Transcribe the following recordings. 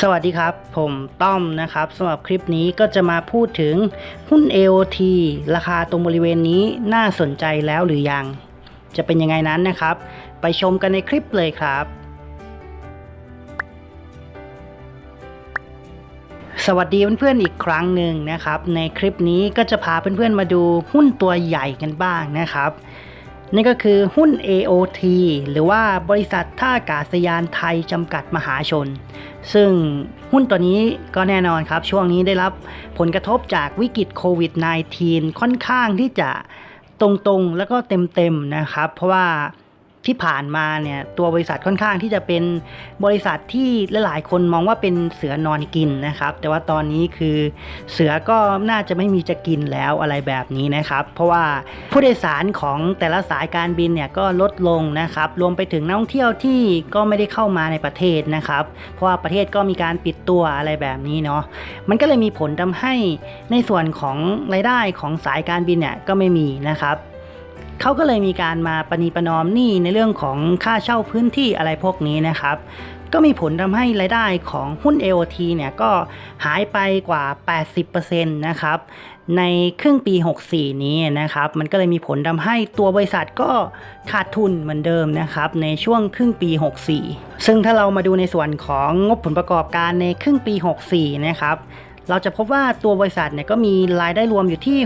สวัสดีครับ ผมต้อมนะครับสำหรับคลิปนี้ก็จะมาพูดถึงหุ้น AOT ราคาตรงบริเวณนี้น่าสนใจแล้วหรือยัง จะเป็นยังไงนั้นนะครับ ไปชมกันในคลิปเลยครับ สวัสดีเพื่อนๆอีกครั้งหนึ่งนะครับ ในคลิปนี้ก็จะพาเพื่อนๆมาดูหุ้นตัวใหญ่กันบ้างนะครับ นั่นก็คือหุ้น AOT หรือว่าบริษัทท่าอากาศยานไทยจำกัดมหาชน ซึ่งหุ้นตัวนี้ก็แน่นอนครับ ช่วงนี้ได้รับผลกระทบจากวิกฤตโควิด -19 ค่อนข้างที่จะตรงๆ แล้วก็เต็มๆนะครับ เพราะว่า ที่ผ่านมาเนี่ยตัวบริษัทค่อนข้างที่จะเป็นบริษัทที่หลายๆ คนมองว่าเป็นเสือนอนกินนะครับ แต่ว่าตอนนี้คือเสือก็น่าจะไม่มีจะกินแล้วอะไรแบบนี้นะครับ เพราะว่าผู้โดยสารของแต่ละสายการบินเนี่ยก็ลดลงนะครับ รวมไปถึงนักท่องเที่ยวที่ก็ไม่ได้เข้ามาในประเทศนะครับ เพราะว่าประเทศก็มีการปิดตัวอะไรแบบนี้เนาะมันก็เลยมีผลทำให้ในส่วนของรายได้ของสายการบินเนี่ยก็ไม่มีนะครับ เขาก็เลยมีการมาปณีประนอมหนี้ในเรื่องของค่าเช่าพื้นที่อะไรพวกนี้นะครับก็มีผลทำให้รายได้ของหุ้น AOT เนี่ยก็หายไปกว่า 80%นะครับ ในครึ่งปี 64 นี้นะครับ มันก็เลยมีผลทำให้ตัวบริษัทก็ขาดทุนเหมือนเดิมนะครับ ในช่วงครึ่งปี 64 ซึ่งถ้าเรามาดูในส่วนของงบผลประกอบการในครึ่งปี 64 นะครับเราจะพบว่าตัวบริษัทเนี่ยก็มีรายได้รวมอยู่ที่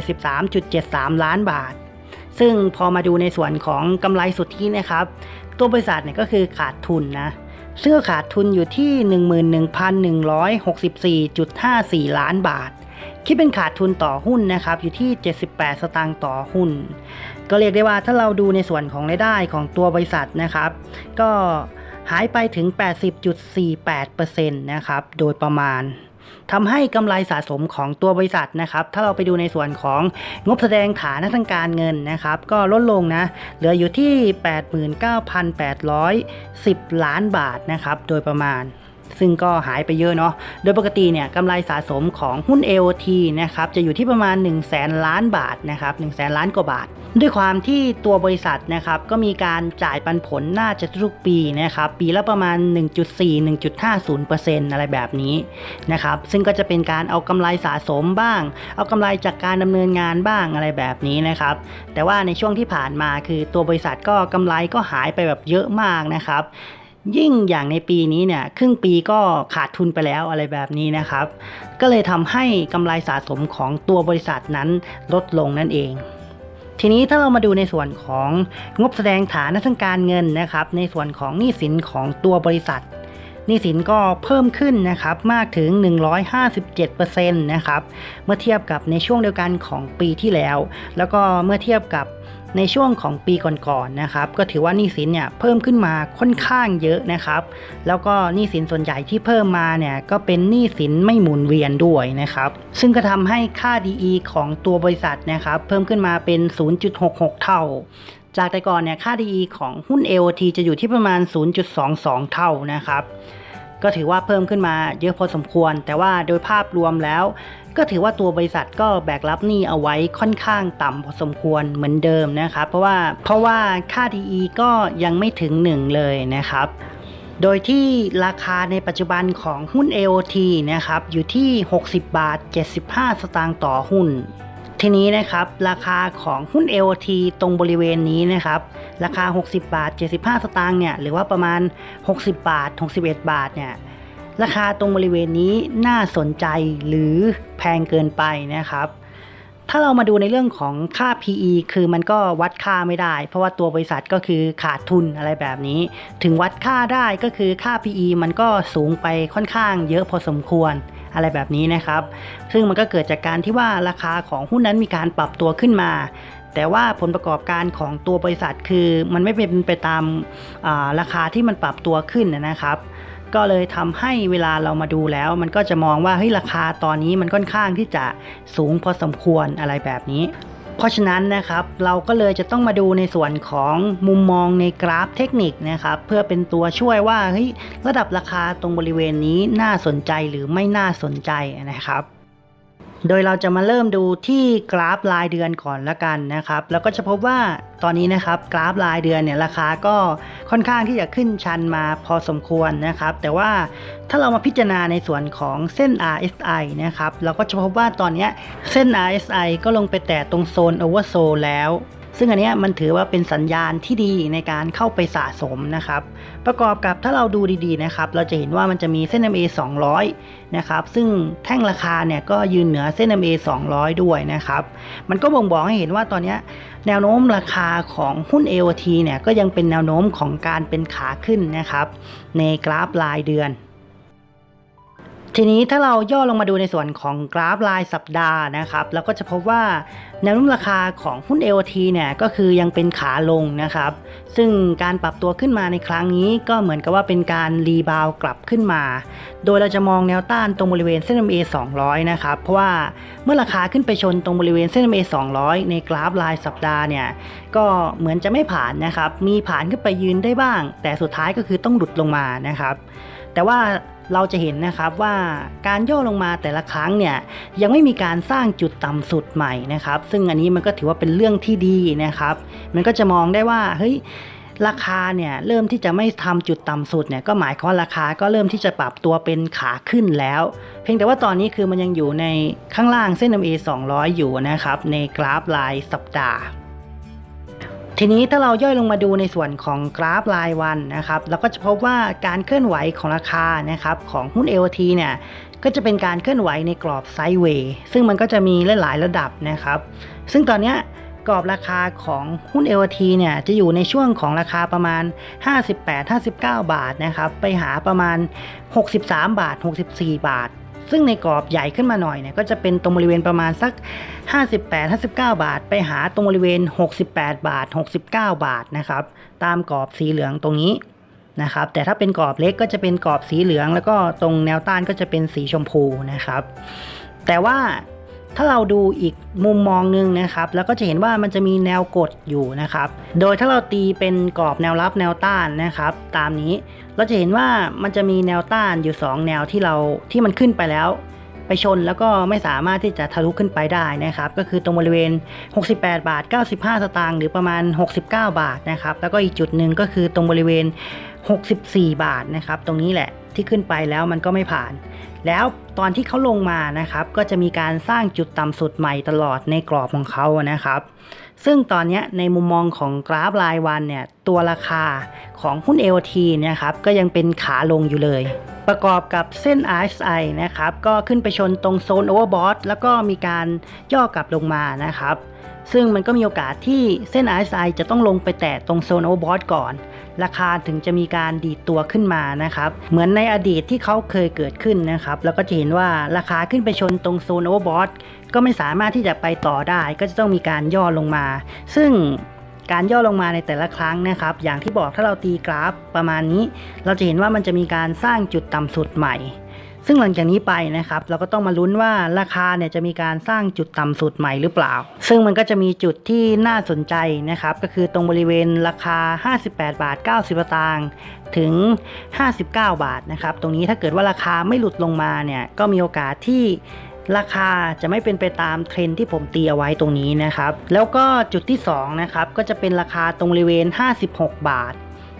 6,073.73 ล้านบาท ซึ่งพอมาดูในส่วนของกำไรสุทธินะครับ ตัวบริษัทเนี่ยก็คือขาดทุนนะซึ่งขาดทุนอยู่ที่ 11,164.54 ล้านบาท คิดเป็นขาดทุนต่อหุ้นนะครับ อยู่ที่ 78 สตางค์ต่อหุ้น ก็เรียกได้ว่าถ้าเราดูในส่วนของรายได้ของตัวบริษัทนะครับ ก็หายไปถึง 80.48%นะครับ โดยประมาณ ทำให้กำไรสะสมของตัวบริษัทนะครับถ้าเราไปดูในส่วนของงบแสดงฐานะทางการเงินนะครับก็ลดลงนะเหลืออยู่ที่ 89,810 ล้านบาทนะครับโดยประมาณ ซึ่งก็หายไปเยอะเนาะ โดยปกติเนี่ยกำไรสะสมของหุ้น AOT นะครับจะอยู่ที่ประมาณ 1 0 0 0 0แสนล้านบาทนะครับ1 0 0 0 0 0ล้านกว่าบาท ด้วยความที่ตัวบริษัทนะครับก็มีการจ่ายปันผลน่าจะทุกปีนะครับปีละประมาณ 1.4-1.50%อะไรแบบนี้นะครับซึ่งก็จะเป็นการเอากำไรสะสมบ้าง เอากำไรจากการดำเนินงานบ้างอะไรแบบนี้นะครับแต่ว่าในช่วงที่ผ่านมาคือตัวบริษัทก็กำไรก็หายไปแบบเยอะมากนะครับ ยิ่งอย่างในปีนี้เนี่ยครึ่งปีก็ขาดทุนไปแล้วอะไรแบบนี้นะครับ ก็เลยทำให้กำไรสะสมของตัวบริษัทนั้นลดลงนั่นเอง ทีนี้ถ้าเรามาดูในส่วนของงบแสดงฐานะทางการเงินนะครับ ในส่วนของหนี้สินของตัวบริษัทหนี้สินก็เพิ่มขึ้นนะครับมากถึง 157%นะครับเมื่อเทียบกับในช่วงเดียวกันของปีที่แล้ว แล้วก็เมื่อเทียบกับ ในช่วงของปีก่อนๆนะครับ ก็ถือว่าหนี้สินเนี่ยเพิ่มขึ้นมาค่อนข้างเยอะนะครับ แล้วก็หนี้สินส่วนใหญ่ที่เพิ่มมาเนี่ยก็เป็นหนี้สินไม่หมุนเวียนด้วยนะครับ ซึ่งก็ทำให้ค่า DE ของตัวบริษัทนะครับ เพิ่มขึ้นมาเป็น 0.66 เท่าจากแต่ก่อนเนี่ยค่า DE ของหุ้น AOT จะอยู่ที่ประมาณ 0.22 เท่านะครับ ก็ถือว่าเพิ่มขึ้นมาเยอะพอสมควร แต่ว่าโดยภาพรวมแล้ว ก็ถือว่าตัวบริษัทก็แบกรับหนี้เอาไว้ค่อนข้างต่ำพอสมควรเหมือนเดิมนะครับ เพราะว่าเพราะว่าค่า DE ก็ยังไม่ถึง 1 เลยนะครับ โดยที่ราคาในปัจจุบันของหุ้น AOT นะครับอยู่ที่ 60 บาท 75 สตางค์ต่อหุ้นทีนี้นะครับราคาของหุ้น AOT ตรงบริเวณนี้นะครับ ราคา 60 บาท 75 สตางค์เนี่ยหรือว่าประมาณ 60 บาท 61 บาทเนี่ย ราคาตรงบริเวณนี้น่าสนใจหรือแพงเกินไปนะครับ ถ้าเรามาดูในเรื่องของค่า PE คือมันก็วัดค่าไม่ได้ เพราะว่าตัวบริษัทก็คือขาดทุนอะไรแบบนี้ ถึงวัดค่าได้ก็คือค่า PE มันก็สูงไปค่อนข้างเยอะพอสมควรอะไรแบบนี้นะครับ ซึ่งมันก็เกิดจากการที่ว่าราคาของหุ้นนั้นมีการปรับตัวขึ้นมา แต่ว่าผลประกอบการของตัวบริษัทคือมันไม่เป็นไปตามาราคาที่มันปรับตัวขึ้นนะครับ ก็เลยทำให้เวลาเรามาดูแล้ว มันก็จะมองว่าเฮ้ยราคาตอนนี้มันค่อนข้างที่จะสูงพอสมควรอะไรแบบนี้เพราะฉะนั้นนะครับเราก็เลยจะต้องมาดูในส่วนของมุมมองในกราฟเทคนิคนะครับเพื่อเป็นตัวช่วยว่าเฮ้ยระดับราคาตรงบริเวณนี้น่าสนใจหรือไม่น่าสนใจนะครับ โดยเราจะมาเริ่มดูที่กราฟรายเดือนก่อนละกันนะครับ แล้วก็จะพบว่าตอนนี้นะครับกราฟรายเดือนเนี่ยราคาก็ค่อนข้างที่จะขึ้นชันมาพอสมควรนะครับ แต่ว่าถ้าเรามาพิจารณาในส่วนของเส้น RSI นะครับ เราก็จะพบว่าตอนนี้เส้น RSI ก็ลงไปแตะตรงโซน Oversold แล้ว ซึ่งอันนี้มันถือว่าเป็นสัญญาณที่ดีในการเข้าไปสะสมนะครับ ประกอบกับถ้าเราดูดีๆนะครับ เราจะเห็นว่ามันจะมีเส้น MA 200 นะครับ ซึ่งแท่งราคาเนี่ยก็ยืนเหนือเส้น MA 200 ด้วยนะครับ มันก็บ่งบอกให้เห็นว่าตอนนี้แนวโน้มราคาของหุ้น AOT เนี่ยก็ยังเป็นแนวโน้มของการเป็นขาขึ้นนะครับ ในกราฟรายเดือน ทีนี้ถ้าเราย่อลงมาดูในส่วนของกราฟรายสัปดาห์นะครับเราก็จะพบว่าแนวโน้มราคาของหุ้น AOT เนี่ยก็คือยังเป็นขาลงนะครับ ซึ่งการปรับตัวขึ้นมาในครั้งนี้ก็เหมือนกับว่าเป็นการรีบาวกลับขึ้นมา โดยเราจะมองแนวต้านตรงบริเวณเส้น MA 200 นะครับ เพราะว่าเมื่อราคาขึ้นไปชนตรงบริเวณเส้น MA 200 ในกราฟรายสัปดาห์เนี่ยก็เหมือนจะไม่ผ่านนะครับ มีผ่านขึ้นไปยืนได้บ้าง แต่สุดท้ายก็คือต้องหลุดลงมานะครับ แต่ว่า เราจะเห็นนะครับว่าการย่อลงมาแต่ละครั้งเนี่ยยังไม่มีการสร้างจุดต่ำสุดใหม่นะครับ ซึ่งอันนี้มันก็ถือว่าเป็นเรื่องที่ดีนะครับ มันก็จะมองได้ว่าเฮ้ยราคาเนี่ยเริ่มที่จะไม่ทำจุดต่ำสุดเนี่ยก็หมายความราคาก็เริ่มที่จะปรับตัวเป็นขาขึ้นแล้ว เพียงแต่ว่าตอนนี้คือมันยังอยู่ในข้างล่างเส้น MA 200 อยู่นะครับในกราฟรายสัปดาห์ ทีนี้ถ้าเราย่อยลงมาดูในส่วนของกราฟรายวันนะครับเราก็จะพบว่าการเคลื่อนไหวของราคานะครับของหุ้น AOT เนี่ยก็จะเป็นการเคลื่อนไหวในกรอบไซด์เวย์ซึ่งมันก็จะมีหลายๆระดับนะครับ ซึ่งตอนนี้กรอบราคาของหุ้น AOT เนี่ยจะอยู่ในช่วงของราคาประมาณ 58-59 บาทนะครับไปหาประมาณ 63 บาท 64 บาท ซึ่งในกรอบใหญ่ขึ้นมาหน่อยเนี่ยก็จะเป็นตรงบริเวณประมาณสัก 58-59 บาท ไปหาตรงบริเวณ 68 บาท 69 บาทนะครับตามกรอบสีเหลืองตรงนี้นะครับแต่ถ้าเป็นกรอบเล็กก็จะเป็นกรอบสีเหลือง แล้วก็ตรงแนวต้านก็จะเป็นสีชมพูนะครับ แต่ว่า ถ้าเราดูอีกมุมมองหนึงนะครับ แล้วก็จะเห็นว่ามันจะมีแนวกดอยู่นะครับ โดยถ้าเราตีเป็นกรอบแนวรับแนวต้านนะครับ ตามนี้เราจะเห็นว่ามันจะมีแนวต้านอยู่ 2 แนวที่เราที่มันขึ้นไปแล้ว ไปชนแล้วก็ไม่สามารถที่จะทะลุขึ้นไปได้นะครับ ก็คือตรงบริเวณ 68 บาท 95 สตางค์หรือประมาณ 69 บาทนะครับ แล้วก็อีกจุดหนึ่งก็คือตรงบริเวณ 64 บาทนะครับ ตรงนี้แหละ ที่ขึ้นไปแล้วมันก็ไม่ผ่าน แล้วตอนที่เขาลงมานะครับก็จะมีการสร้างจุดต่ำสุดใหม่ตลอดในกรอบของเขานะครับ ซึ่งตอนนี้ในมุมมองของกราฟรายวันเนี่ยตัวราคาของหุ้น AOT เนี่ยครับก็ยังเป็นขาลงอยู่เลย ประกอบกับเส้น RSI นะครับก็ขึ้นไปชนตรงโซน Overbought แล้วก็มีการย่อกลับลงมานะครับ ซึ่งมันก็มีโอกาสที่เส้น RSI จะต้องลงไปแตะตรงโซน Overbought ก่อน ราคาถึงจะมีการดีดตัวขึ้นมานะครับ เหมือนในอดีตที่เขาเคยเกิดขึ้นนะครับ แล้วก็จะเห็นว่าราคาขึ้นไปชนตรงโซน Overbought ก็ไม่สามารถที่จะไปต่อได้ ก็จะต้องมีการย่อลงมา ซึ่งการย่อลงมาในแต่ละครั้งนะครับ อย่างที่บอกถ้าเราตีกราฟประมาณนี้ เราจะเห็นว่ามันจะมีการสร้างจุดต่ำสุดใหม่ ซึ่งหลังจากนี้ไปนะครับเราก็ต้องมาลุ้นว่าราคาเนี่ยจะมีการสร้างจุดต่ำสุดใหม่หรือเปล่า ซึ่งมันก็จะมีจุดที่น่าสนใจนะครับก็คือตรงบริเวณราคา 58 บาท 90สตางค์ถึง 59 บาทนะครับตรงนี้ถ้าเกิดว่าราคาไม่หลุดลงมาเนี่ยก็มีโอกาสที่ราคาจะไม่เป็นไปตามเทรนที่ผมตีเอาไว้ตรงนี้นะครับ แล้วก็จุดที่2นะครับก็จะเป็นราคาตรงบริเวณ 56 บาท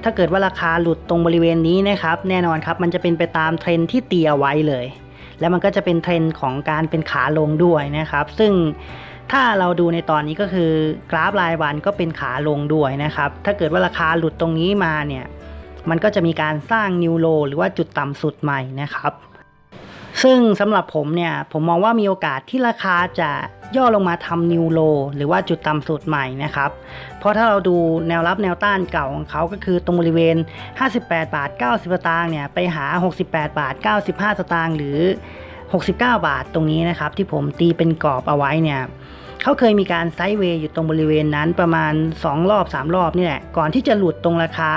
ถ้าเกิดว่าราคาหลุดตรงบริเวณนี้นะครับแน่นอนครับมันจะเป็นไปตามเทรนที่เตียไว้เลย แล้วมันก็จะเป็นเทรนของการเป็นขาลงด้วยนะครับ ซึ่งถ้าเราดูในตอนนี้ก็คือกราฟรายวันก็เป็นขาลงด้วยนะครับ ถ้าเกิดว่าราคาหลุดตรงนี้มาเนี่ยมันก็จะมีการสร้างนิวโลหรือว่าจุดต่ำสุดใหม่นะครับ ซึ่งสำหรับผมเนี่ย ผมมองว่ามีโอกาสที่ราคาจะย่อลงมาทำนิวโลหรือว่าจุดต่ำสุดใหม่นะครับ เพราะถ้าเราดูแนวรับแนวต้านเก่าของเขาก็คือตรงบริเวณ 58 บาท 90 สตางค์เนี่ย ไปหา 68 บาท 95 สตางค์หรือ 69 บาทตรงนี้นะครับ ที่ผมตีเป็นกรอบเอาไว้เนี่ย เขาเคยมีการไซด์เวย์อยู่ตรงบริเวณนั้นประมาณ 2 รอบ 3 รอบนี่แหละ ก่อนที่จะหลุดตรงราคา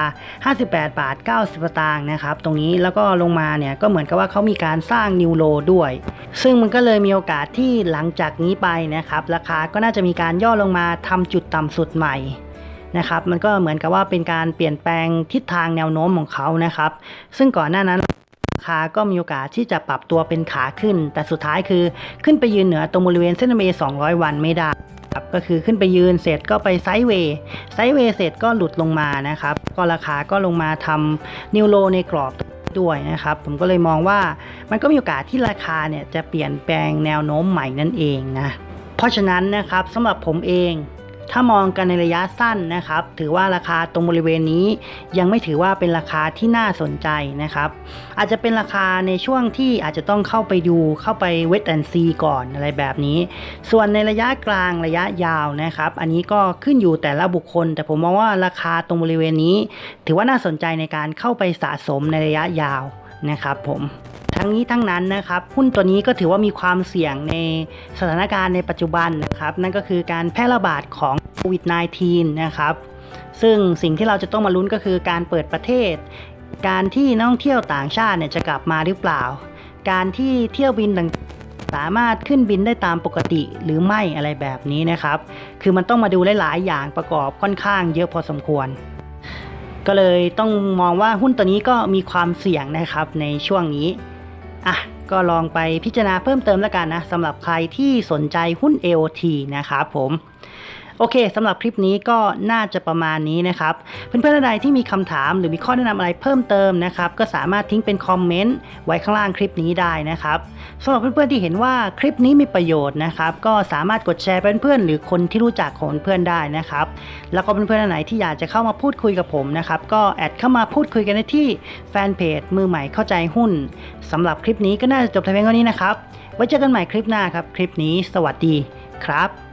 58 บาท 90สตางค์นะครับ ตรงนี้แล้วก็ลงมาเนี่ยก็เหมือนกับว่าเขามีการสร้างนิวโลด้วย ซึ่งมันก็เลยมีโอกาสที่หลังจากนี้ไปนะครับ ราคาก็น่าจะมีการย่อลงมาทำจุดต่ำสุดใหม่นะครับ มันก็เหมือนกับว่าเป็นการเปลี่ยนแปลงทิศทางแนวโน้มของเขานะครับ ซึ่งก่อนหน้านั้น คาก็มีโอกาสที่จะปรับตัวเป็นขาขึ้น แต่สุดท้ายคือขึ้นไปยืนเหนือตรงบริเวณเส้นเม200 วันไม่ได้ครับก็คือขึ้นไปยืนเสร็จก็ไปไซด์เวย์ไซด์เวย์เสร็จก็หลุดลงมานะครับ ก็ราคาก็ลงมาทำนิวโลในกรอบด้วยนะครับ ผมก็เลยมองว่ามันก็มีโอกาสที่ราคาเนี่ยจะเปลี่ยนแปลงแนวโน้มใหม่นั่นเองนะเพราะฉะนั้นนะครับสำหรับผมเอง ถ้ามองกันในระยะสั้นนะครับ ถือว่าราคาตรงบริเวณนี้ ยังไม่ถือว่าเป็นราคาที่น่าสนใจนะครับ อาจจะเป็นราคาในช่วงที่อาจจะต้องเข้าไปดูเข้าไปเวทแอนซีก่อนอะไรแบบนี้ ส่วนในระยะกลางระยะยาวนะครับ อันนี้ก็ขึ้นอยู่แต่ละบุคคล แต่ผมมองว่าราคาตรงบริเวณนี้ ถือว่าน่าสนใจในการเข้าไปสะสมในระยะยาวนะครับผม ทั้งนี้ทั้งนั้นนะครับหุ้นตัวนี้ก็ถือว่ามีความเสี่ยงในสถานการณ์ในปัจจุบันนะครับ นั่นก็คือการแพร่ระบาดของโควิด -19 นะครับ ซึ่งสิ่งที่เราจะต้องมาลุ้นก็คือการเปิดประเทศ การที่นักท่องเที่ยวต่างชาติเนี่ยจะกลับมาหรือเปล่า การที่เที่ยวบินต่างสามารถขึ้นบินได้ตามปกติหรือไม่อะไรแบบนี้นะครับ คือมันต้องมาดูหลายๆ อย่างประกอบค่อนข้างเยอะพอสมควร ก็เลยต้องมองว่าหุ้นตัวนี้ก็มีความเสี่ยงนะครับในช่วงนี้ อะก็ลองไปพิจารณาเพิ่มเติมแล้วกันนะสำหรับใครที่สนใจหุ้น AOT นะครับผม โอเคสำหรับคลิปนี้ก็น่าจะประมาณนี้นะครับ เพื่อนๆท่านใดที่มีคำถามหรือมีข้อแนะนำอะไรเพิ่มเติมนะครับก็สามารถทิ้งเป็นคอมเมนต์ไว้ข้างล่างคลิปนี้ได้นะครับสำหรับเพื่อนๆที่เห็นว่าคลิปนี้มีประโยชน์นะครับก็สามารถกดแชร์เพื่อนๆหรือคนที่รู้จักของเพื่อนได้นะครับแล้วก็เพื่อนๆท่านไหนที่อยากจะเข้ามาพูดคุยกับผมนะครับก็แอดเข้ามาพูดคุยกันได้ที่แฟนเพจมือใหม่เข้าใจหุ้นสำหรับคลิปนี้ก็น่าจะจบแต่เพียงเท่านี้นะครับไว้เจอกันใหม่คลิปหน้าครับ คลิปนี้สวัสดีครับ